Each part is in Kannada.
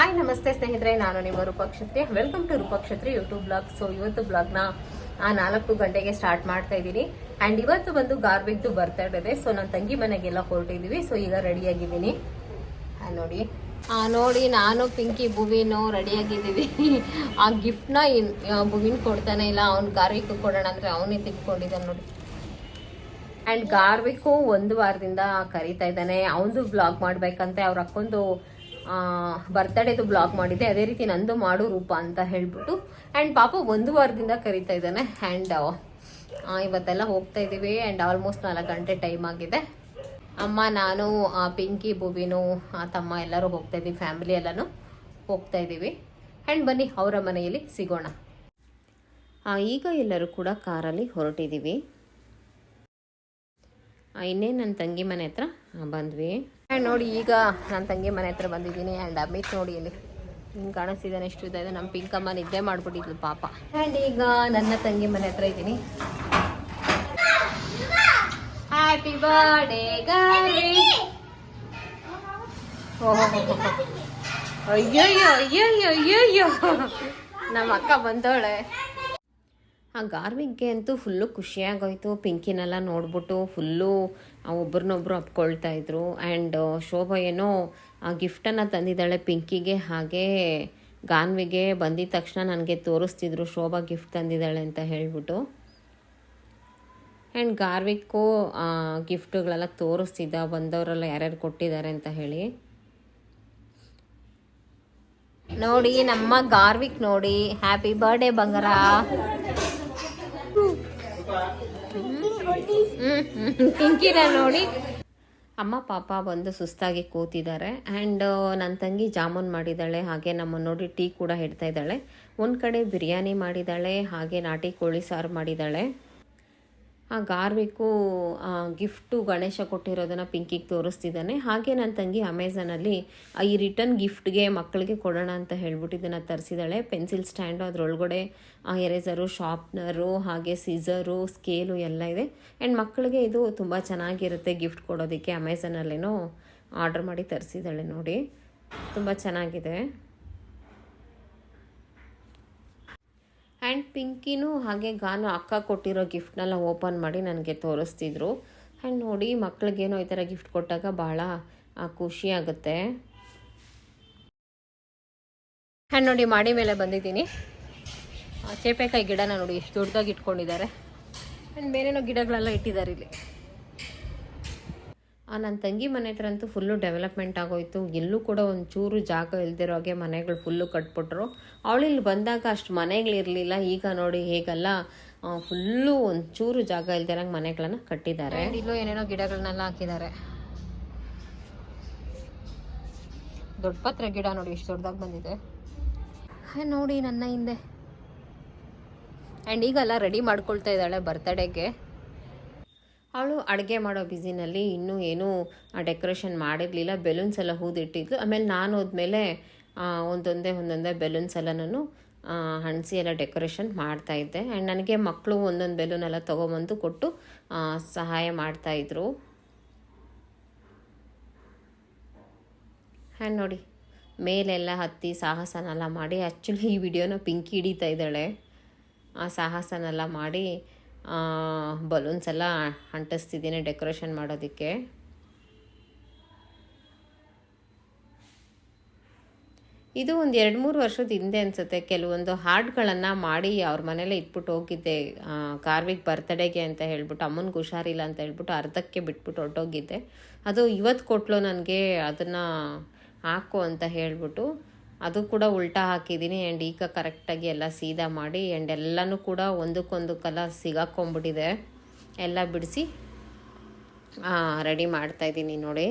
ಹಾಯ್, ನಮಸ್ತೆ ಸ್ನೇಹಿತರೆ, ನಾನು ನಿಮ್ಮ Roopakshatri welcome to Roopakshatri YouTube blog so ಇವತ್ತು ಬ್ಲಾಗ್ನ ಆ, ನಾಲ್ಕು ಗಂಟೆಗೆ ಸ್ಟಾರ್ಟ್ ಮಾಡ್ತಾ ಇದ್ದೀನಿ. ಆ್ಯಂಡ್ ಇವತ್ತು ಬಂದು ಗಾರ್ಬಿಕ್ದು ಬರ್ತಾ ಇದೆ ಸೊ ನನ್ನ ತಂಗಿ ಮನೆಗೆಲ್ಲ ಹೊರಟಿದ್ದೀವಿ ಸೊ ಈಗ ರೆಡಿಯಾಗಿದ್ದೀನಿ ನೋಡಿ. ನೋಡಿ, ನಾನು ಪಿಂಕಿ ಭುವಿನೂ ರೆಡಿಯಾಗಿದ್ದೀವಿ ಆ ಗಿಫ್ಟ್ನ ಭುವಿನ್ ಕೊಡ್ತಾನೆ ಇಲ್ಲ. ಅವ್ನು ಗಾರ್ವಿಕ್ ಕೊಡೋಣ ಅಂದರೆ ಅವನೇ ತಿಳ್ಕೊಂಡಿದ್ದಾನೆ ನೋಡಿ. ಆ್ಯಂಡ್ ಗಾರ್ವಿಕು ಒಂದು ವಾರದಿಂದ ಕರೀತಾ ಇದ್ದಾನೆ. ಅವನದು ಬ್ಲಾಗ್ ಮಾಡ್ಬೇಕಂತೆ. ಅವ್ರ ಅಕ್ಕೊಂದು ಬರ್ತ್ಡೇದು ಬ್ಲಾಗ್ ಮಾಡಿದ್ದೆ. ಅದೇ ರೀತಿ ನಂದು ಮಾಡು ರೂಪ ಅಂತ ಹೇಳ್ಬಿಟ್ಟು. ಆ್ಯಂಡ್ ಪಾಪ ಒಂದು ವಾರದಿಂದ ಕರೀತಾ ಇದ್ದಾನೆ. ಆ್ಯಂಡ್ ಇವತ್ತೆಲ್ಲ ಹೋಗ್ತಾ ಇದ್ದೀವಿ. ಆ್ಯಂಡ್ ಆಲ್ಮೋಸ್ಟ್ ನಾಲ್ಕು ಗಂಟೆ ಟೈಮ್ ಆಗಿದೆ. ಅಮ್ಮ, ನಾನು ಪಿಂಕಿ ಬುಬಿನು ತಮ್ಮ ಎಲ್ಲರೂ ಹೋಗ್ತಾ ಇದ್ದೀವಿ. ಫ್ಯಾಮಿಲಿ ಎಲ್ಲನೂ ಹೋಗ್ತಾ ಇದ್ದೀವಿ. ಆ್ಯಂಡ್ ಬನ್ನಿ, ಅವರ ಮನೆಯಲ್ಲಿ ಸಿಗೋಣ. ಈಗ ಎಲ್ಲರೂ ಕೂಡ ಕಾರಲ್ಲಿ ಹೊರಟಿದ್ದೀವಿ. ಇನ್ನೇ ನನ್ನ ತಂಗಿ ಮನೆ ಹತ್ರ ಬಂದ್ವಿ. ನೋಡಿ, ಈಗ ನನ್ನ ತಂಗಿ ಮನೆ ಹತ್ರ ಬಂದಿದ್ದೀನಿ ಆ್ಯಂಡ್ ಅಮಿತ್ ನೋಡಿ ಇಲ್ಲಿ ಹಿಂಗೆ ಕಾಣಿಸ್ತಿದ್ದಾನೆ ಎಷ್ಟು ಇದೆ. ನಮ್ಮ ಪಿಂಕಮ್ಮ ನಿದ್ದೆ ಮಾಡಿಬಿಟ್ಟಿದ್ಲು, ಪಾಪ. ಆ್ಯಂಡ್ ಈಗ ನನ್ನ ತಂಗಿ ಮನೆ ಹತ್ರ ಇದ್ದೀನಿ. ಹ್ಯಾಪಿ ಬರ್ಡೇ ಗಾರಿ ಅಯ್ಯೋ ಅಯ್ಯೋ ನಮ್ಮ ಅಕ್ಕ ಬಂದವಳೆ. ಆ ಗಾರ್ವಿಕ್ಗೆ ಅಂತೂ ಫುಲ್ಲು ಖುಷಿಯಾಗೋಯ್ತು. ಪಿಂಕಿನೆಲ್ಲ ನೋಡ್ಬಿಟ್ಟು ಫುಲ್ಲು ಒಬ್ರನ್ನೊಬ್ರು ಅಪ್ಕೊಳ್ತಾ ಇದ್ರು. ಆ್ಯಂಡ್ ಶೋಭಾ ಏನೋ ಆ ಗಿಫ್ಟನ್ನು ತಂದಿದ್ದಾಳೆ ಪಿಂಕಿಗೆ. ಹಾಗೆ ಗಾನ್ವಿಗೆ ಬಂದಿದ ತಕ್ಷಣ ನನಗೆ ತೋರಿಸ್ತಿದ್ರು ಶೋಭಾ ಗಿಫ್ಟ್ ತಂದಿದ್ದಾಳೆ ಅಂತ ಹೇಳ್ಬಿಟ್ಟು. ಆ್ಯಂಡ್ ಗಾರ್ವಿಕ್ಕೂ ಗಿಫ್ಟುಗಳೆಲ್ಲ ತೋರಿಸ್ತಿದ್ದ. ಬಂದವರೆಲ್ಲ ಯಾರ್ಯಾರು ಕೊಟ್ಟಿದ್ದಾರೆ ಅಂತ ಹೇಳಿ. ನೋಡಿ, ನಮ್ಮ ಗಾರ್ವಿಕ್ ನೋಡಿ. ಹ್ಯಾಪಿ ಬರ್ಡೇ ಬಂಗಾರ. ನೋಡಿ? ಅಮ್ಮ, ಪಾಪ ಬಂದು ಸುಸ್ತಾಗಿ ಕೂತಿದ್ದಾರೆ. ಆ್ಯಂಡ್ ನನ್ನ ತಂಗಿ ಜಾಮೂನ್ ಮಾಡಿದ್ದಾಳೆ. ಹಾಗೆ ನಮ್ಮ ನೋಡಿ ಟೀ ಕೂಡ ಹಿಡ್ತಾ ಇದ್ದಾಳೆ. ಒಂದು ಕಡೆ ಬಿರಿಯಾನಿ ಮಾಡಿದ್ದಾಳೆ. ಹಾಗೆ ನಾಟಿ ಕೋಳಿ ಸಾರು ಮಾಡಿದ್ದಾಳೆ. ಆ ಗಾರ್ವಿಕು ಗಿಫ್ಟು ಗಣೇಶ ಕೊಟ್ಟಿರೋದನ್ನು ಪಿಂಕಿಗೆ ತೋರಿಸ್ತಿದ್ದಾನೆ. ಹಾಗೆ ನನ್ನ ತಂಗಿ ಅಮೆಝಾನಲ್ಲಿ ಈ ರಿಟರ್ನ್ ಗಿಫ್ಟ್ಗೆ ಮಕ್ಕಳಿಗೆ ಕೊಡೋಣ ಅಂತ ಹೇಳ್ಬಿಟ್ಟು ಇದನ್ನು ತರಿಸಿದ್ದಾಳೆ ಪೆನ್ಸಿಲ್ ಸ್ಟ್ಯಾಂಡು, ಅದರೊಳಗಡೆ ಎರೇಸರು, ಶಾರ್ಪ್ನರು, ಹಾಗೆ ಸೀಸರು, ಸ್ಕೇಲು ಎಲ್ಲ ಇದೆ. ಆ್ಯಂಡ್ ಮಕ್ಕಳಿಗೆ ಇದು ತುಂಬ ಚೆನ್ನಾಗಿರುತ್ತೆ ಗಿಫ್ಟ್ ಕೊಡೋದಕ್ಕೆ. ಅಮೆಝಾನಲ್ಲೇನೋ ಆರ್ಡ್ರ್ ಮಾಡಿ ತರಿಸಿದ್ದಾಳೆ ನೋಡಿ. ತುಂಬ ಚೆನ್ನಾಗಿದೆ. ಆ್ಯಂಡ್ ಪಿಂಕಿನೂ ಹಾಗೆ ಗಾನು ಅಕ್ಕ ಕೊಟ್ಟಿರೋ ಗಿಫ್ಟ್ನೆಲ್ಲ ಓಪನ್ ಮಾಡಿ ನನಗೆ ತೋರಿಸ್ತಿದ್ರು. ಆ್ಯಂಡ್ ನೋಡಿ, ಮಕ್ಳಿಗೇನೋ ಈ ಥರ ಗಿಫ್ಟ್ ಕೊಟ್ಟಾಗ ಭಾಳ ಖುಷಿಯಾಗುತ್ತೆ ಆ್ಯಂಡ್ ನೋಡಿ, ಮಾಡಿ ಮೇಲೆ ಬಂದಿದ್ದೀನಿ. ಚೇಪೆಕಾಯಿ ಗಿಡನ ನೋಡಿ, ಎಷ್ಟು ದೊಡ್ಡದಾಗಿ ಇಟ್ಕೊಂಡಿದ್ದಾರೆ. ಆ್ಯಂಡ್ ಬೇರೇನೋ ಗಿಡಗಳೆಲ್ಲ ಇಟ್ಟಿದ್ದಾರೆ ಇಲ್ಲಿ. ನನ್ನ ತಂಗಿ ಮನೆ ಹತ್ರ ಅಂತೂ ಫುಲ್ಲು ಡೆವಲಪ್ಮೆಂಟ್ ಆಗೋಯ್ತು. ಎಲ್ಲೂ ಕೂಡ ಒಂಚೂರು ಜಾಗ ಇಲ್ದಿರೋ ಹಾಗೆ ಮನೆಗಳು ಫುಲ್ಲು ಕಟ್ಬಿಟ್ರು. ಅವಳಿಲ್ಲಿ ಬಂದಾಗ ಅಷ್ಟು ಮನೆಗಳಿರಲಿಲ್ಲ ಈಗ ನೋಡಿ ಹೇಗೆಲ್ಲ. ಫುಲ್ಲು ಒಂಚೂರು ಜಾಗ ಇಲ್ದಿರಂಗೆ ಮನೆಗಳನ್ನ ಕಟ್ಟಿದ್ದಾರೆ. ಇಲ್ಲೂ ಏನೇನೋ ಗಿಡಗಳನ್ನೆಲ್ಲ ಹಾಕಿದ್ದಾರೆ. ದೊಡ್ಡ ಪತ್ರೆ ಗಿಡ ನೋಡಿ ಎಷ್ಟು ದೊಡ್ಡದಾಗಿ ಬಂದಿದೆ. ಹೇ ನೋಡಿ ನನ್ನ ಹಿಂದೆ. ಆ್ಯಂಡ್ ಈಗೆಲ್ಲ ರೆಡಿ ಮಾಡ್ಕೊಳ್ತಾ ಇದ್ದಾಳೆ ಬರ್ತಡೇಗೆ ಅವಳು ಅಡುಗೆ ಮಾಡೋ ಬಿಸಿನಲ್ಲಿ ಇನ್ನೂ ಏನೂ ಡೆಕೋರೇಷನ್ ಮಾಡಿರಲಿಲ್ಲ. ಬೆಲೂನ್ಸ್ ಎಲ್ಲ ಹೂದಿಟ್ಟಿದ್ಲು. ಆಮೇಲೆ ನಾನು ಹೋದ್ಮೇಲೆ ಒಂದೊಂದೇ ಒಂದೊಂದೇ ಬೆಲೂನ್ಸ್ ಎಲ್ಲ ನಾನು ಹಣಸಿ ಎಲ್ಲ ಡೆಕೋರೇಷನ್ ಮಾಡ್ತಾ ಇದ್ದೆ. ಆ್ಯಂಡ್ ನನಗೆ ಮಕ್ಕಳು ಒಂದೊಂದು ಬೆಲೂನ್ ಎಲ್ಲ ತೊಗೊಂಬಂದು ಕೊಟ್ಟು ಸಹಾಯ ಮಾಡ್ತಾಯಿದ್ರು ಆ್ಯಂಡ್ ನೋಡಿ, ಮೇಲೆಲ್ಲ ಹತ್ತಿ ಸಾಹಸನೆಲ್ಲ ಮಾಡಿ ಆ್ಯಕ್ಚುಲಿ ಈ ವಿಡಿಯೋನ ಪಿಂಕಿ ಹಿಡಿತಾ ಇದ್ದಾಳೆ. ಆ ಸಾಹಸನೆಲ್ಲ ಮಾಡಿ ಬಲೂನ್ಸ್ ಎಲ್ಲ ಅಂಟಿಸ್ತಿದ್ದೀನಿ ಡೆಕೋರೇಷನ್ ಮಾಡೋದಕ್ಕೆ. ಇದು ಒಂದು ಎರಡು ಮೂರು ವರ್ಷದ ಹಿಂದೆ ಅನಿಸುತ್ತೆ. ಕೆಲವೊಂದು ಹಾಡ್ಗಳನ್ನು ಮಾಡಿ ಅವ್ರ ಮನೇಲೆ ಇಟ್ಬಿಟ್ಟು ಹೋಗಿದ್ದೆ. ಕಾರ್ವಿಕ್ ಬರ್ತಡೇಗೆ ಅಂತ ಹೇಳ್ಬಿಟ್ಟು, ಅಮ್ಮನಿಗೆ ಹುಷಾರಿಲ್ಲ ಅಂತ ಹೇಳ್ಬಿಟ್ಟು ಅರ್ಧಕ್ಕೆ ಬಿಟ್ಬಿಟ್ಟು ಹೊರಟೋಗಿದ್ದೆ. ಅದು ಇವತ್ತು ಕೊಟ್ಲು ನನಗೆ, ಅದನ್ನು ಹಾಕು ಅಂತ ಹೇಳ್ಬಿಟ್ಟು ಅದು ಕೂಡ ಉಲ್ಟಾ ಹಾಕಿದ್ದೀನಿ ಆ್ಯಂಡ್ ಈಗ ಕರೆಕ್ಟಾಗಿ ಎಲ್ಲ ಸೀದಾ ಮಾಡಿ ಆ್ಯಂಡ್ ಎಲ್ಲನೂ ಕೂಡ ಒಂದಕ್ಕೊಂದು ಒಂದಕ್ಕೊಂದಕ್ಕೆಲ್ಲ ಸಿಗಾಕೊಂಬಿಟ್ಟಿದೆ ಎಲ್ಲ ಬಿಡಿಸಿ ರೆಡಿ ಮಾಡ್ತಾಯಿದ್ದೀನಿ ನೋಡಿ.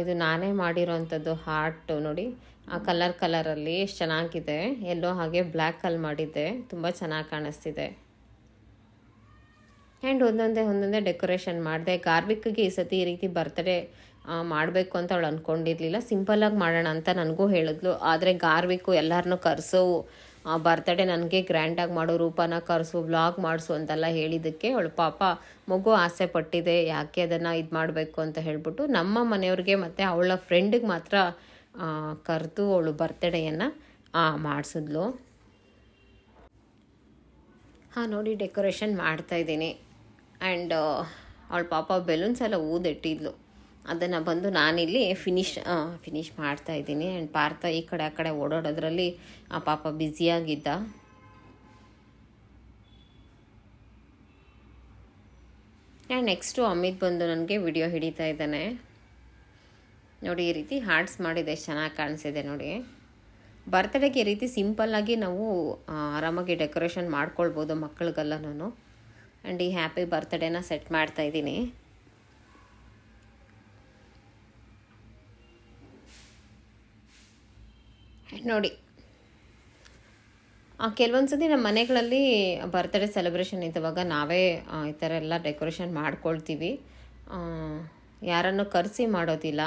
ಇದು ನಾನೇ ಮಾಡಿರೋವಂಥದ್ದು ಹಾರ್ಟು ನೋಡಿ. ಆ ಕಲರ್ ಕಲರಲ್ಲಿ ಎಷ್ಟು ಚೆನ್ನಾಗಿದೆ. ಎಲ್ಲೋ ಹಾಗೆ ಬ್ಲ್ಯಾಕಲ್ಲಿ ಮಾಡಿದ್ದೆ. ತುಂಬ ಚೆನ್ನಾಗಿ ಕಾಣಿಸ್ತಿದೆ. ಆ್ಯಂಡ್ ಒಂದೊಂದೇ ಒಂದೊಂದೇ ಡೆಕೋರೇಷನ್ ಮಾಡಿದೆ. ಗಾರ್ಬಿಕ್ಗೆ ಈ ಸತಿ ಈ ರೀತಿ ಬರ್ತಡೇ ಮಾಡಬೇಕು ಅಂತ ಅವಳು ಅಂದ್ಕೊಂಡಿರಲಿಲ್ಲ ಸಿಂಪಲ್ಲಾಗಿ ಮಾಡೋಣ ಅಂತ ನನಗೂ ಹೇಳಿದ್ಲು. ಆದರೆ ಗಾರ್ವಿಕ್ಕು ಎಲ್ಲರನ್ನೂ ಕರೆಸು. ಬರ್ತಡೇ ನನಗೆ ಗ್ರ್ಯಾಂಡಾಗಿ ಮಾಡೋ ರೂಪನ ಕರೆಸು ವ್ಲಾಗ್ ಮಾಡಿಸು ಅಂತೆಲ್ಲ ಹೇಳಿದ್ದಕ್ಕೆ ಅವಳು ಪಾಪ ಮಗು ಆಸೆ ಪಟ್ಟಿದೆ. ಯಾಕೆ ಅದನ್ನು ಇದು ಮಾಡಬೇಕು ಅಂತ ಹೇಳ್ಬಿಟ್ಟು ನಮ್ಮ ಮನೆಯವ್ರಿಗೆ ಮತ್ತು ಅವಳ ಫ್ರೆಂಡಿಗೆ ಮಾತ್ರ ಕರೆದು ಅವಳು ಬರ್ತಡೇಯನ್ನು ಮಾಡಿಸಿದ್ಲು. ಹಾಂ, ನೋಡಿ ಡೆಕೋರೇಷನ್ ಮಾಡ್ತಾಯಿದ್ದೀನಿ ಆ್ಯಂಡ್ ಅವಳು ಪಾಪ ಬೆಲೂನ್ಸ್ ಎಲ್ಲ ಊದಿಟ್ಟಿದ್ಲು ಅದನ್ನು ಬಂದು ನಾನಿಲ್ಲಿ ಫಿನಿಶ್ ಫಿನಿಶ್ ಮಾಡ್ತಾ ಇದ್ದೀನಿ. ಆ್ಯಂಡ್ ಪಾರ್ಥ ಈ ಕಡೆ, ಆ ಕಡೆ ಓಡಾಡೋದ್ರಲ್ಲಿ ಆ ಪಾಪ ಬ್ಯುಸಿಯಾಗಿದ್ದ ಆ್ಯಂಡ್ ನೆಕ್ಸ್ಟು ಅಮಿತ್ ಬಂದು ನನಗೆ ವಿಡಿಯೋ ಹಿಡಿತಾ ಇದ್ದಾನೆ. ನೋಡಿ, ಈ ರೀತಿ ಹಾರ್ಟ್ಸ್ ಮಾಡಿದೆ ಚೆನ್ನಾಗಿ ಕಾಣಿಸಿದೆ ನೋಡಿ. ಬರ್ತಡೇಗೆ ಈ ರೀತಿ ಸಿಂಪಲ್ಲಾಗಿ ನಾವು ಆರಾಮಾಗಿ ಡೆಕೋರೇಷನ್ ಮಾಡ್ಕೊಳ್ಬೋದು ನಾನು ಆ್ಯಂಡ್ ಈ ಹ್ಯಾಪಿ ಬರ್ತ್ಡೇನ ಸೆಟ್ ಮಾಡ್ತಾ ನೋಡಿ. ಕೆಲವೊಂದು ಸತಿ ನಮ್ಮ ಮನೆಗಳಲ್ಲಿ ಬರ್ತ್ಡೇ ಸೆಲೆಬ್ರೇಷನ್ ಇದ್ದಾಗ ನಾವೇ ಈ ಥರ ಎಲ್ಲ ಡೆಕೋರೇಷನ್ ಮಾಡ್ಕೊಳ್ತೀವಿ. ಯಾರನ್ನು ಕರೆಸಿ ಮಾಡೋದಿಲ್ಲ.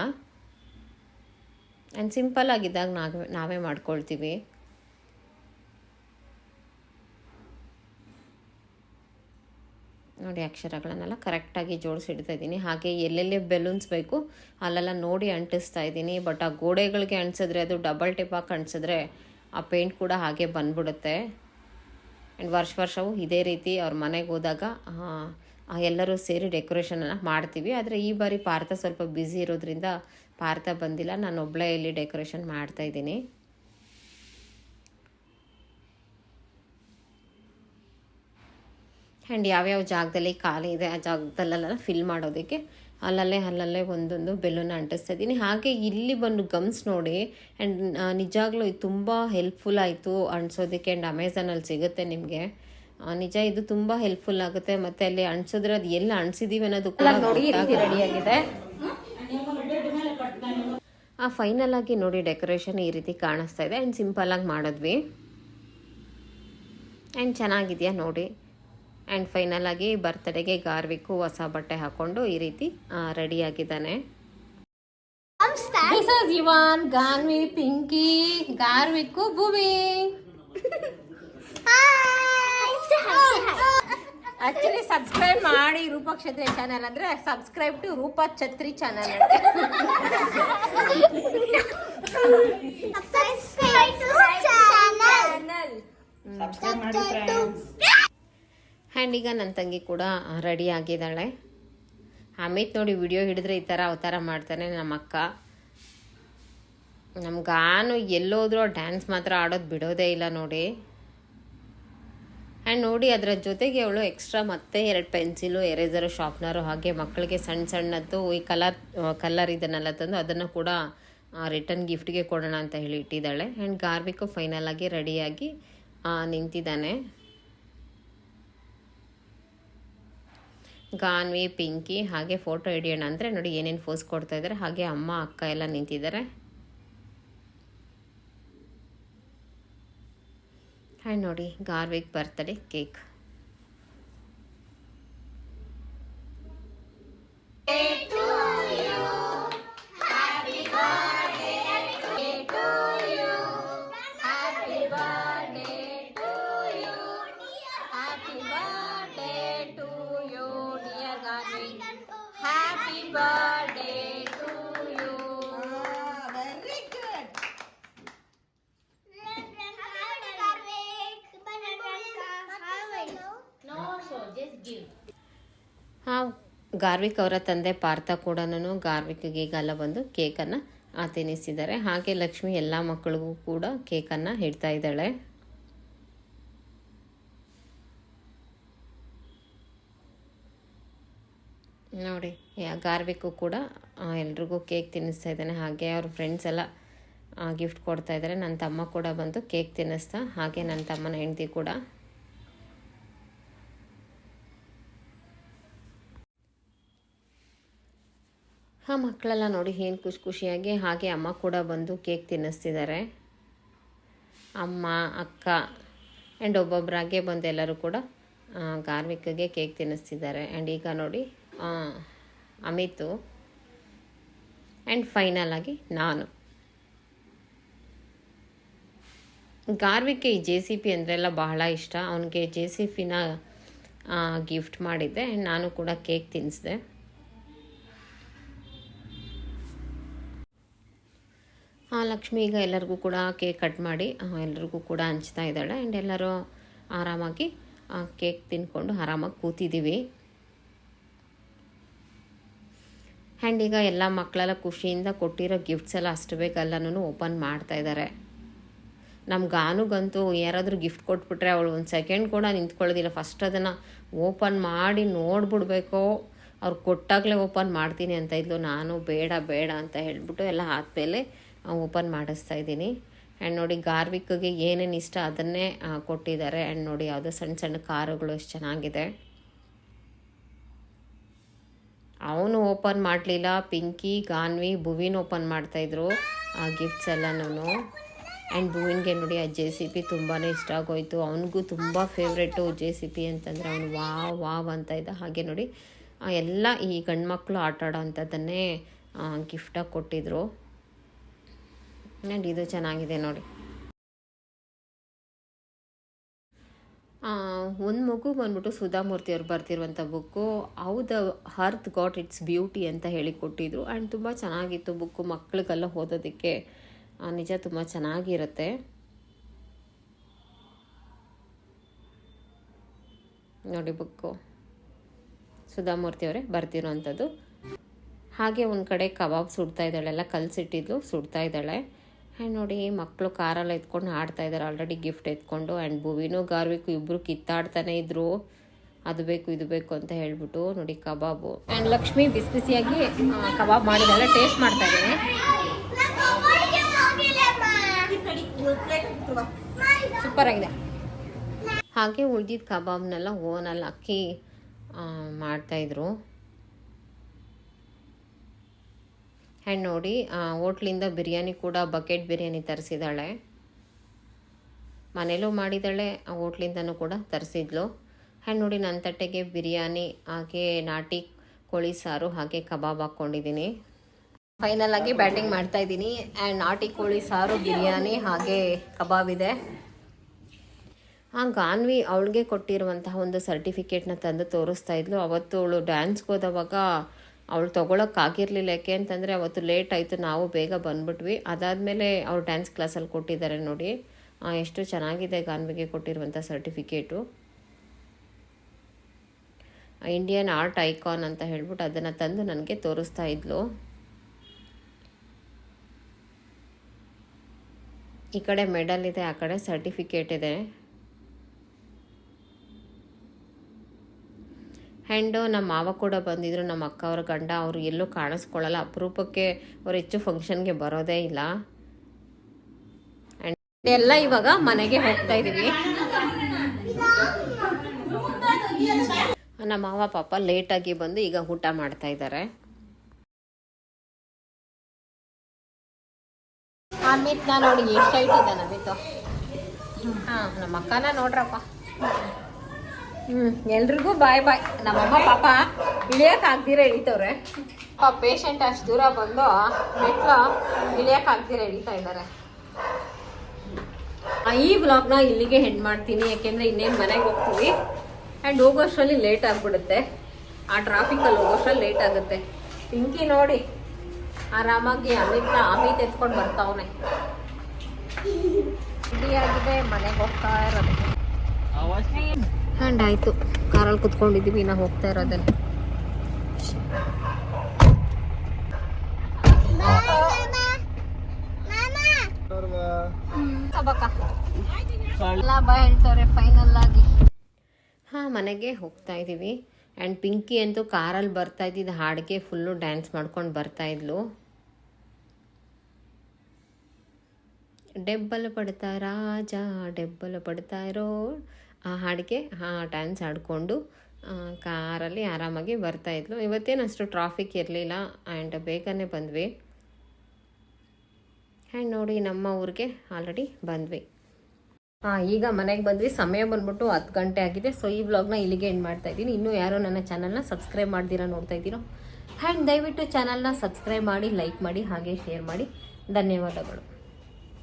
ಆ್ಯಂಡ್ ಸಿಂಪಲ್ ಆಗಿದ್ದಾಗ ನಾವೇ ನಾವೇ ಮಾಡ್ಕೊಳ್ತೀವಿ. ನೋಡಿ ಅಕ್ಷರಗಳನ್ನೆಲ್ಲ ಕರೆಕ್ಟಾಗಿ ಜೋಡಿಸಿಡ್ತಾ ಇದ್ದೀನಿ. ಹಾಗೆ ಎಲ್ಲೆಲ್ಲಿ ಬೆಲೂನ್ಸ್ ಬೇಕು ಅಲ್ಲೆಲ್ಲ ನೋಡಿ ಅಂಟಿಸ್ತಾ ಇದ್ದೀನಿ. ಬಟ್ ಆ ಗೋಡೆಗಳಿಗೆ ಅಂಟಿಸಿದ್ರೆ ಅದು ಡಬಲ್ ಟಿಪ್ ಹಾಕಿ ಅಂಟಿಸಿದ್ರೆ ಆ ಪೇಂಟ್ ಕೂಡ ಹಾಗೆ ಬಂದ್ಬಿಡುತ್ತೆ. ಆ್ಯಂಡ್ ವರ್ಷ ವರ್ಷವೂ ಇದೇ ರೀತಿ ಅವ್ರ ಮನೆಗೆ ಹೋದಾಗ ಎಲ್ಲರೂ ಸೇರಿ ಡೆಕೋರೇಷನನ್ನು ಮಾಡ್ತೀವಿ. ಆದರೆ ಈ ಬಾರಿ ಪಾರ್ಥ ಸ್ವಲ್ಪ ಬ್ಯುಸಿ ಇರೋದ್ರಿಂದ ಪಾರ್ಥ ಬಂದಿಲ್ಲ. ನಾನು ಒಬ್ಬಳೇ ಇಲ್ಲಿ ಡೆಕೋರೇಷನ್ ಮಾಡ್ತಾಯಿದ್ದೀನಿ ಆ್ಯಂಡ್ ಯಾವ್ಯಾವ ಜಾಗದಲ್ಲಿ ಖಾಲಿ ಇದೆ ಆ ಜಾಗದಲ್ಲೆಲ್ಲ ಫಿಲ್ ಮಾಡೋದಕ್ಕೆ ಅಲ್ಲಲ್ಲೇ ಅಲ್ಲಲ್ಲೇ ಒಂದೊಂದು ಬೆಲೂನ್ ಅಂಟಿಸ್ತಾ ಇದ್ದೀನಿ. ಹಾಗೆ ಇಲ್ಲಿ ಬಂದು ಗಮ್ಸ್ ನೋಡಿ ಆ್ಯಂಡ್ ನಿಜಾಗ್ಲೂ ಇದು ತುಂಬ ಹೆಲ್ಪ್ಫುಲ್ ಆಯಿತು ಅಂಟಿಸೋದಕ್ಕೆ ಆ್ಯಂಡ್ ಅಮೆಝಾನಲ್ಲಿ ಸಿಗುತ್ತೆ ನಿಮಗೆ. ನಿಜ ಇದು ತುಂಬಾ ಹೆಲ್ಪ್ಫುಲ್ ಆಗುತ್ತೆ. ಮತ್ತೆ ಅಲ್ಲಿ ಅಂಟಿಸಿದ್ರೆ ಅದು ಎಲ್ಲ ಅಂಟಿಸಿದೀವಿ ಅನ್ನೋದು ಕೂಡ ಆಗಿದೆ. ರೆಡಿಯಾಗಿದೆ ಆ ಫೈನಲ್ ಆಗಿ ನೋಡಿ ಡೆಕೋರೇಷನ್ ಈ ರೀತಿ ಕಾಣಿಸ್ತಾ ಇದೆ. ಆ್ಯಂಡ್ ಆಗಿ ಮಾಡಿದ್ವಿ. ಆ್ಯಂಡ್ ಚೆನ್ನಾಗಿದೆಯಾ ನೋಡಿ? ಆ್ಯಂಡ್ ಫೈನಲ್ ಆಗಿ ಬರ್ತ್ಡೇಗೆ ಗಾರ್ವಿಕ್ಕು ಹೊಸ ಬಟ್ಟೆ ಹಾಕೊಂಡು ಈ ರೀತಿ ರೆಡಿಯಾಗಿದ್ದಾನೆ. This is Ivaan Ganvi Pinky Garvik Bhoomi actually subscribe ಮಾಡಿ ರೂಪ ಕ್ಷತ್ರಿ ಚಾನಲ್ ಅಂದ್ರೆ subscribe to Roopa Chhatri channel and ಈಗ ನನ್ನ ತಂಗಿ ಕೂಡ ರೆಡಿ ಆಗಿದ್ದಾಳೆ. ಅಮಿತ್ ನೋಡಿ ವಿಡಿಯೋ ಹಿಡಿದ್ರೆ ಈ ಥರ ಅವತಾರ ಮಾಡ್ತಾನೆ ನಮ್ಮ ಅಕ್ಕ. ನಮ್ಮ ಗಾನು ಎಲ್ಲೋದ್ರೂ ಡ್ಯಾನ್ಸ್ ಮಾತ್ರ ಆಡೋದು ಬಿಡೋದೇ ಇಲ್ಲ ನೋಡಿ. ಆ್ಯಂಡ್ ನೋಡಿ ಅದರ ಜೊತೆಗೆ ಅವಳು ಎಕ್ಸ್ಟ್ರಾ ಮತ್ತೆ ಎರಡು ಪೆನ್ಸಿಲು, ಎರೇಸರು, ಶಾರ್ಪ್ನರು ಹಾಗೆ ಮಕ್ಕಳಿಗೆ ಸಣ್ಣ ಸಣ್ಣದ್ದು ಈ ಕಲರ್ ಕಲರ್ ಇದನ್ನೆಲ್ಲ ತಂದು ಅದನ್ನು ಕೂಡ ರಿಟರ್ನ್ ಗಿಫ್ಟ್ಗೆ ಕೊಡೋಣ ಅಂತ ಹೇಳಿ ಇಟ್ಟಿದ್ದಾಳೆ. ಆ್ಯಂಡ್ ಗಾರ್ಬಿಕು ಫೈನಲ್ ಆಗಿ ರೆಡಿಯಾಗಿ ನಿಂತಿದ್ದಾನೆ. ಗಾನ್ವಿ, ಪಿಂಕಿ ಹಾಗೆ ಫೋಟೋ ಹಿಡಿಯೋಣ ಅಂದರೆ ನೋಡಿ ಏನೇನು ಫೋಸ್ ಕೊಡ್ತಾ ಇದ್ದಾರೆ ಹಾಗೆ ಅಮ್ಮ, ಅಕ್ಕ ಎಲ್ಲ ನಿಂತಿದ್ದಾರೆ. ಆ್ಯಂಡ್ ನೋಡಿ, ಗಾರ್ವಿಕ್ ಬರ್ತಡೇ ಕೇಕ್ ಹಾಂ ಗಾರ್ವಿಕ್ ಅವರ ತಂದೆ ಪಾರ್ಥ ಕೂಡ ಗಾರ್ವಿಕ್ಗೆ ಈಗೆಲ್ಲ ಬಂದು ಕೇಕನ್ನು ತಿನ್ನಿಸಿದ್ದಾರೆ ಹಾಗೆ ಲಕ್ಷ್ಮಿ ಎಲ್ಲ ಮಕ್ಕಳಿಗೂ ಕೂಡ ಕೇಕನ್ನು ಹಿಡ್ತಾ ಇದ್ದಾಳೆ. ನೋಡಿ ಗಾರ್ವಿಕ್ಕು ಕೂಡ ಆ, ಎಲ್ರಿಗೂ ಕೇಕ್ ತಿನ್ನಿಸ್ತಾ ಇದ್ದಾನೆ. ಹಾಗೆ ಅವ್ರ ಫ್ರೆಂಡ್ಸ್ ಎಲ್ಲ ಗಿಫ್ಟ್ ಕೊಡ್ತಾ ಇದ್ದಾರೆ. ನನ್ನ ತಮ್ಮ ಕೂಡ ಬಂದು ಕೇಕ್ ತಿನ್ನಿಸ್ತಾ ಹಾಗೆ ನನ್ನ ತಮ್ಮನ ಹೆಂಡತಿ ಕೂಡ. ಹಾಂ ಮಕ್ಕಳೆಲ್ಲ ನೋಡಿ ಏನು ಖುಷಿ ಖುಷಿಯಾಗಿ ಹಾಗೆ ಅಮ್ಮ ಕೂಡ ಬಂದು ಕೇಕ್ ತಿನ್ನಿಸ್ತಿದ್ದಾರೆ. ಅಮ್ಮ ಅಕ್ಕ ಆ್ಯಂಡ್ ಒಬ್ಬೊಬ್ಬರಾಗೆ ಬಂದು ಎಲ್ಲರೂ ಕೂಡ ಗಾರ್ವಿಕಗೆ ಕೇಕ್ ತಿನ್ನಿಸ್ತಿದ್ದಾರೆ. ಆ್ಯಂಡ್ ಈಗ ನೋಡಿ ಆ, ಅಮಿತು ಆ್ಯಂಡ್ ಫೈನಲ್ ಆಗಿ ನಾನು. ಗಾರ್ವಿಕ್ಗೆ ಈ ಜೆ ಸಿ ಪಿ ಅಂದ್ರೆಲ್ಲ ಬಹಳ ಇಷ್ಟ. ಅವನಿಗೆ ಜೆ ಸಿ ಪಿನ ಗಿಫ್ಟ್ ಮಾಡಿದ್ದೆ. ನಾನು ಕೂಡ ಕೇಕ್ ತಿನ್ನಿಸ್ದೆ. ಆ, ಲಕ್ಷ್ಮಿ ಈಗ ಎಲ್ಲರಿಗೂ ಕೂಡ ಕೇಕ್ ಕಟ್ ಮಾಡಿ ಎಲ್ಲರಿಗೂ ಕೂಡ ಹಂಚ್ತಾ ಇದ್ದಾಳೆ. ಆ್ಯಂಡ್ ಎಲ್ಲರೂ ಆರಾಮಾಗಿ ಆ, ಕೇಕ್ ತಿನ್ಕೊಂಡು ಆರಾಮಾಗಿ ಕೂತಿದ್ದೀವಿ. ಆ್ಯಂಡ್ ಈಗ ಎಲ್ಲ ಮಕ್ಕಳೆಲ್ಲ ಖುಷಿಯಿಂದ ಕೊಟ್ಟಿರೋ ಗಿಫ್ಟ್ಸ್ ಎಲ್ಲ ಅಷ್ಟು ಬೇಕೆಲ್ಲನೂ ಓಪನ್ ಮಾಡ್ತಾ ಇದ್ದಾರೆ. ನಮ್ಮ ಗಾನುಗಂತೂ ಯಾರಾದರೂ ಗಿಫ್ಟ್ ಕೊಟ್ಬಿಟ್ರೆ ಅವಳು ಒಂದು ಸೆಕೆಂಡ್ ಕೂಡ ನಿಂತ್ಕೊಳ್ಳೋದಿಲ್ಲ. ಫಸ್ಟ್ ಅದನ್ನು ಓಪನ್ ಮಾಡಿ ನೋಡ್ಬಿಡ್ಬೇಕು. ಅವ್ರು ಕೊಟ್ಟಾಗಲೇ ಓಪನ್ ಮಾಡ್ತೀನಿ ಅಂತ ಇದ್ಲು. ನಾನು ಬೇಡ ಬೇಡ ಅಂತ ಹೇಳಿಬಿಟ್ಟು ಎಲ್ಲ ಆದಮೇಲೆ ಓಪನ್ ಮಾಡಿಸ್ತಾ ಇದ್ದೀನಿ. ಆ್ಯಂಡ್ ನೋಡಿ ಗಾರ್ವಿಕ್ಗೆ ಏನೇನು ಇಷ್ಟ ಅದನ್ನೇ ಕೊಟ್ಟಿದ್ದಾರೆ. ಆ್ಯಂಡ್ ನೋಡಿ ಯಾವುದೋ ಸಣ್ಣ ಸಣ್ಣ ಕಾರುಗಳು ಎಷ್ಟು ಚೆನ್ನಾಗಿದೆ. ಅವನು ಓಪನ್ ಮಾಡಲಿಲ್ಲ. ಪಿಂಕಿ, ಗಾನ್ವಿ, ಭುವಿನ ಓಪನ್ ಮಾಡ್ತಾಯಿದ್ರು ಆ ಗಿಫ್ಟ್ಸ್ ಎಲ್ಲನೂ ಆ್ಯಂಡ್ ಭುವಿನ್ಗೆ ನೋಡಿ ಆ ಜೆ ಸಿ ಪಿ ತುಂಬಾ ಇಷ್ಟ ಆಗೋಯ್ತು. ಅವನಿಗೂ ತುಂಬ ಫೇವ್ರೆಟು ಜೆ ಸಿ ಪಿ ಅಂತಂದರೆ ಅವನು ವಾವ್ ವಾವ್ ಅಂತ ಇದ್ದ ಹಾಗೆ ನೋಡಿ ಎಲ್ಲ ಈ ಗಂಡ್ಮಕ್ಳು ಆಟ ಆಡೋ ಅಂಥದ್ದನ್ನೇ ಗಿಫ್ಟಾಗಿ ಕೊಟ್ಟಿದ್ರು. ಆ್ಯಂಡ್ ಇದು ಚೆನ್ನಾಗಿದೆ ನೋಡಿ. ಒಂದು ಮಗು ಬಂದ್ಬಿಟ್ಟು ಸುಧಾಮೂರ್ತಿ ಅವ್ರು ಬರ್ತಿರುವಂಥ book. How the earth got its beauty ಅಂತ ಹೇಳಿ ಕೊಟ್ಟಿದ್ರು. ಆ್ಯಂಡ್ ತುಂಬ ಚೆನ್ನಾಗಿತ್ತು ಬುಕ್ಕು ಮಕ್ಕಳಿಗೆಲ್ಲ ಓದೋದಕ್ಕೆ. ನಿಜ ತುಂಬ ಚೆನ್ನಾಗಿರುತ್ತೆ. ನೋಡಿ ಬುಕ್ಕು. ಸುಧಾಮೂರ್ತಿ ಅವರೇ ಬರ್ತಿರೋವಂಥದ್ದು ಹಾಗೆ ಒಂದು ಕಡೆ ಕಬಾಬ್ ಸುಡ್ತಾ ಇದ್ದಾಳೆಲ್ಲ ಕಲ್ಸಿಟ್ಟಿದ್ಲು, ಸುಡ್ತಾ ಇದ್ದಾಳೆ. ಆ್ಯಂಡ್ ನೋಡಿ ಮಕ್ಕಳು ಕಾರಲ್ಲಿ ಎತ್ಕೊಂಡು ಆಡ್ತಾ ಇದ್ದಾರೆ ಆಲ್ರೆಡಿ ಗಿಫ್ಟ್ ಎತ್ಕೊಂಡು ಆ್ಯಂಡ್ ಭುವಿನೂ ಗಾರ್ವಿಕು ಇಬ್ಬರು ಕಿತ್ತಾಡ್ತಾನೆ ಇದ್ರು. ಅದು ಬೇಕು, ಇದು ಬೇಕು ಅಂತ ಹೇಳ್ಬಿಟ್ಟು, ನೋಡಿ, ಕಬಾಬು. ಆ್ಯಂಡ್ ಲಕ್ಷ್ಮಿ ಬಿಸಿ ಬಿಸಿಯಾಗಿ ಕಬಾಬ್ ಮಾಡಿದಾಳೆ. ಟೇಸ್ಟ್ ಮಾಡ್ತಾ ಇದ್ದೀನಿ ಸೂಪರ್ ಆಗಿದೆ. ಹಾಗೆ ಉಳಿದಿದ್ದ ಕಬಾಬ್ನೆಲ್ಲ ಓನಲ್ಲಿ ಅಕ್ಕಿ ಮಾಡ್ತಾಯಿದ್ರು ಆ್ಯಂಡ್ ನೋಡಿ ಹೋಟ್ಲಿಂದ ಬಿರಿಯಾನಿ ಕೂಡ ಬಕೆಟ್ ಬಿರಿಯಾನಿ ತರಿಸಿದ್ದಾಳೆ. ಮನೇಲೂ ಮಾಡಿದ್ದಾಳೆ, ಆ ಹೋಟ್ಲಿಂದನೂ ಕೂಡ ತರಿಸಿದ್ಲು. ಆ್ಯಂಡ್ ನೋಡಿ, ನನ್ನ ತಟ್ಟೆಗೆ ಬಿರಿಯಾನಿ, ಹಾಗೆ ನಾಟಿ ಕೋಳಿ ಸಾರು, ಹಾಗೆ ಕಬಾಬ್ ಹಾಕ್ಕೊಂಡಿದ್ದೀನಿ. ಫೈನಲ್ ಆಗಿ ಬ್ಯಾಟಿಂಗ್ ಮಾಡ್ತಾ ಇದ್ದೀನಿ. ಆ್ಯಂಡ್ ನಾಟಿ ಕೋಳಿ ಸಾರು, ಬಿರಿಯಾನಿ, ಹಾಗೆ ಕಬಾಬ್ ಇದೆ. ಆ, ಗಾನ್ವಿ ಅವಳಿಗೆ ಕೊಟ್ಟಿರುವಂತಹ ಒಂದು ಸರ್ಟಿಫಿಕೇಟ್ನ ತಂದು ತೋರಿಸ್ತಾ ಇದ್ಲು. ಅವತ್ತು ಅವಳು ಡ್ಯಾನ್ಸ್ಗೆ ಹೋದವಾಗ ಅವಳು ತೊಗೊಳಕ್ಕಾಗಿರಲಿಲ್ಲ ಯಾಕೆ ಅಂತಂದರೆ ಅವತ್ತು ಲೇಟ್ ಆಯಿತು, ನಾವು ಬೇಗ ಬಂದ್ಬಿಟ್ವಿ. ಅದಾದಮೇಲೆ ಅವ್ರು ಡ್ಯಾನ್ಸ್ ಕ್ಲಾಸಲ್ಲಿ ಕೊಟ್ಟಿದ್ದಾರೆ ನೋಡಿ. ಎಷ್ಟು ಚೆನ್ನಾಗಿದೆ ಗಾನ್ವಿಗೆ ಕೊಟ್ಟಿರುವಂಥ ಸರ್ಟಿಫಿಕೇಟು ಇಂಡಿಯನ್ ಆರ್ಟ್ ಐಕಾನ್ ಅಂತ ಹೇಳ್ಬಿಟ್ಟು ಅದನ್ನು ತಂದು ನನಗೆ ತೋರಿಸ್ತಾ ಇದ್ಲು. ಈ ಕಡೆ ಮೆಡಲ್ ಇದೆ, ಆ ಕಡೆ ಸರ್ಟಿಫಿಕೇಟ್ ಇದೆ. ಆ್ಯಂಡು ನಮ್ಮ ಮಾವ ಕೂಡ ಬಂದಿದ್ರು, ನಮ್ಮ ಅಕ್ಕ ಅವ್ರ ಗಂಡ ಅವರು ಎಲ್ಲೂ ಕಾಣಿಸ್ಕೊಳ್ಳಲ್ಲ. ಅಪರೂಪಕ್ಕೆ ಅವ್ರು ಹೆಚ್ಚು ಫಂಕ್ಷನ್ಗೆ ಬರೋದೇ ಇಲ್ಲ. ಆ್ಯಂಡ್ ಎಲ್ಲ ಇವಾಗ ಮನೆಗೆ ಹೋಗ್ತಾ ಇದ್ದೀವಿ ನಮ್ಮ ಮಾವ ಪಾಪ ಲೇಟಾಗಿ ಬಂದು ಈಗ ಊಟ ಮಾಡ್ತಾ ಇದ್ದಾರೆ. ಅಮಿತ್ ನೋಡಿ ಎಷ್ಟು ಹೈಟ್ ಅಮಿತ್. ಹಾಂ, ನಮ್ಮ ಅಕ್ಕನ ನೋಡ್ರಪ್ಪ. ಹ್ಮ್ ಎಲ್ರಿಗೂ ಬಾಯ್ ಬಾಯ್. ನಮ್ಮಮ್ಮ ಪಾಪ ಇಳಿಯಕ್ ಆಗ್ದಿರ ಇಳಿತವ್ರೆ. ಪಾಪ ಪೇಷಂಟ್ ಅಷ್ಟು ದೂರ ಬಂದು ಮೆಟ್ಲು ಇಳಿಯಕ್ ಆಗ್ದಿರ ಇಳಿತಾ ಇದ್ದಾರೆ ಈ ವ್ಲಾಗ್ನ ಇಲ್ಲಿಗೆ ಹೆಣ್ ಮಾಡ್ತೀನಿ. ಯಾಕೆಂದ್ರೆ ಇನ್ನೇನು ಮನೆಗೆ ಹೋಗ್ತೀವಿ. ಆ್ಯಂಡ್ ಹೋಗೋಷ್ಟರಲ್ಲಿ ಲೇಟ್ ಆಗ್ಬಿಡುತ್ತೆ. ಆ ಟ್ರಾಫಿಕಲ್ಲಿ ಹೋಗೋಷ್ಟರಲ್ಲಿ ಲೇಟ್ ಆಗುತ್ತೆ. ಪಿಂಕಿ ನೋಡಿ ಆರಾಮಾಗಿ ಅಮಿತ್ನ ಅಮಿತ್ ಎತ್ಕೊಂಡು ಬರ್ತಾವನೆ. ಆಗಿದೆ ಮನೆಗೆ ಹೋಗ್ತಾ ಇರೋದು. ಆ್ಯಂಡ್ ಆಯಿತು. ಕಾರಲ್ಲಿ ಕುತ್ಕೊಂಡಿದ್ದೀವಿ ನಾವು ಹೋಗ್ತಾ ಇರೋದನ್ನು ಹಾ ಫೈನಲ್ ಆಗಿ. ಹಾಂ, ಮನೆಗೆ ಹೋಗ್ತಾ ಇದ್ದೀವಿ. ಆ್ಯಂಡ್ ಪಿಂಕಿ ಅಂತೂ ಕಾರಲ್ಲಿ ಬರ್ತಾ ಇದ್ದಿದ್ದು, ಹಾಡಿಗೆ ಫುಲ್ಲು ಡ್ಯಾನ್ಸ್ ಮಾಡ್ಕೊಂಡು ಬರ್ತಾ ಇದ್ಲು. ಡೆಬ್ಬಲು ಪಡ್ತಾ ರಾಜ, ಡೆಬ್ಬಲು ಪಡ್ತಾ ಇರೋ ಆ ಹಾಡಿಗೆ ಹಾ ಡ್ಯಾನ್ಸ್ ಆಡಿಕೊಂಡು ಕಾರಲ್ಲಿ ಆರಾಮಾಗಿ ಬರ್ತಾ ಇದ್ಲು. ಇವತ್ತೇನು ಅಷ್ಟು ಟ್ರಾಫಿಕ್ ಇರಲಿಲ್ಲ ಆ್ಯಂಡ್ ಬೇಗನೆ ಬಂದ್ವಿ. ಆ್ಯಂಡ್ ನೋಡಿ ನಮ್ಮ ಊರಿಗೆ ಆಲ್ರೆಡಿ ಬಂದ್ವಿ. ಹಾಂ ಈಗ ಮನೆಗೆ ಬಂದ್ವಿ. ಸಮಯ ಬಂದ್ಬಿಟ್ಟು ಹತ್ತು ಗಂಟೆ ಆಗಿದೆ. ಸೊ ಈ ವ್ಲಾಗ್ನ ಇಲ್ಲಿಗೆ ಎಂಡ್ ಮಾಡ್ತಾ ಇದ್ದೀನಿ. ಇನ್ನೂ ಯಾರೋ ನನ್ನ ಚಾನಲ್ನ ಸಬ್ಸ್ಕ್ರೈಬ್ ಮಾಡ್ದಿರಾ ನೋಡ್ತಾ ಇದ್ದೀರೋ? ಆ್ಯಂಡ್ ದಯವಿಟ್ಟು ಚಾನಲ್ನ ಸಬ್ಸ್ಕ್ರೈಬ್ ಮಾಡಿ ಲೈಕ್ ಮಾಡಿ, ಹಾಗೆ ಶೇರ್ ಮಾಡಿ. ಧನ್ಯವಾದಗಳು.